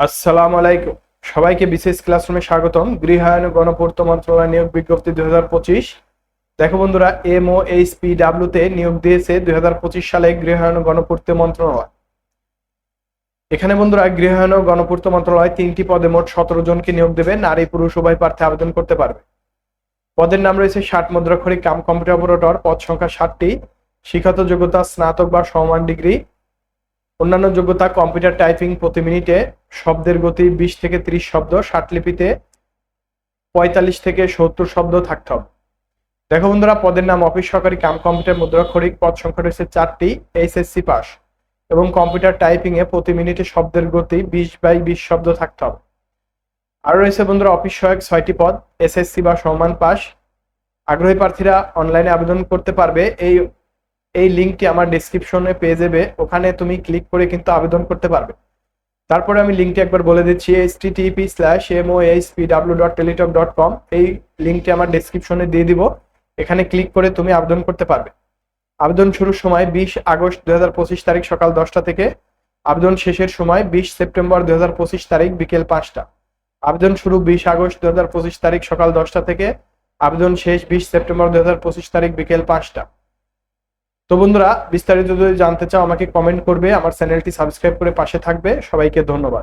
আসসালামু আলাইকুম। সবাইকে বিশেষ ক্লাসরুমে স্বাগতম। গৃহায়ন গণপূর্ত মন্ত্রণালয় নিয়োগ বিজ্ঞপ্তি দুই হাজার পঁচিশ। দেখো বন্ধুরা এম ও এইচ পি ডাব্লিউতে নিয়োগ দিয়েছে দুই হাজার পঁচিশ সালে গৃহায়ন গণপূর্ত মন্ত্রণালয়। এখানে বন্ধুরা, গৃহায়ন গণপূর্ত মন্ত্রণালয় তিনটি পদে মোট সতেরো জনকে নিয়োগ দেবে। নারী, পুরুষ, উভয় প্রার্থী আবেদন করতে পারবে। পদের নাম রয়েছে ষাট মুদ্রাক্ষরিক কাম কম্পিউটার অপারেটর। পদ সংখ্যা ষাটটি। শিক্ষাত যোগ্যতা স্নাতক বা সমান ডিগ্রি। অন্যান্য যোগ্যতা কম্পিউটার টাইপিং প্রতি মিনিটে শব্দের গতি বিশ থেকে ত্রিশ শব্দ লিপিতে পঁয়তাল্লিশ থেকে সত্তর শব্দ থাকতে হবে। দেখো বন্ধুরা, পদের নাম অফিস সহকারী কাম কম্পিউটার মুদ্রাক্ষরিক, পদ সংখ্যা রয়েছে চারটি, এইচএসসি পাস। এবং কম্পিউটার টাইপিং এ প্রতি মিনিটে শব্দের গতি বিশ বাই বিশ শব্দ থাকতে হবে। আর রয়েছে বন্ধুরা, অফিস সহায়ক ছয়টি পদ, এসএসসি বা সমান পাস। আগ্রহী প্রার্থীরা অনলাইনে আবেদন করতে পারবে। এই এই লিঙ্কটি আমার ডিসক্রিপশনে পেয়ে যাবে। ওখানে তুমি ক্লিক করে কিন্তু আবেদন করতে পারবে। তারপরে আমি লিঙ্কটি একবার বলে দিচ্ছি H T T P slash M O H P W dot Teletalk dot com এই লিঙ্কটি আমার ডিসক্রিপশনে দিয়ে দিব। এখানে ক্লিক করে তুমি আবেদন করতে পারবে। আবেদন শুরুর সময় বিশ আগস্ট দুহাজার পঁচিশ তারিখ সকাল দশটা থেকে। আবেদন শেষের সময় বিশ সেপ্টেম্বর দু হাজার পঁচিশ তারিখ বিকেল পাঁচটা। আবেদন শুরু বিশ আগস্ট দু হাজার পঁচিশ তারিখ সকাল দশটা থেকে। আবেদন শেষ বিশ সেপ্টেম্বর দু হাজার পঁচিশ তারিখ বিকেল পাঁচটা। তো বন্ধুরা, বিস্তারিত যদি জানতে চাও, আমাকে কমেন্ট করবে, আমার চ্যানেলটি সাবস্ক্রাইব করে পাশে থাকবে। সবাইকে ধন্যবাদ।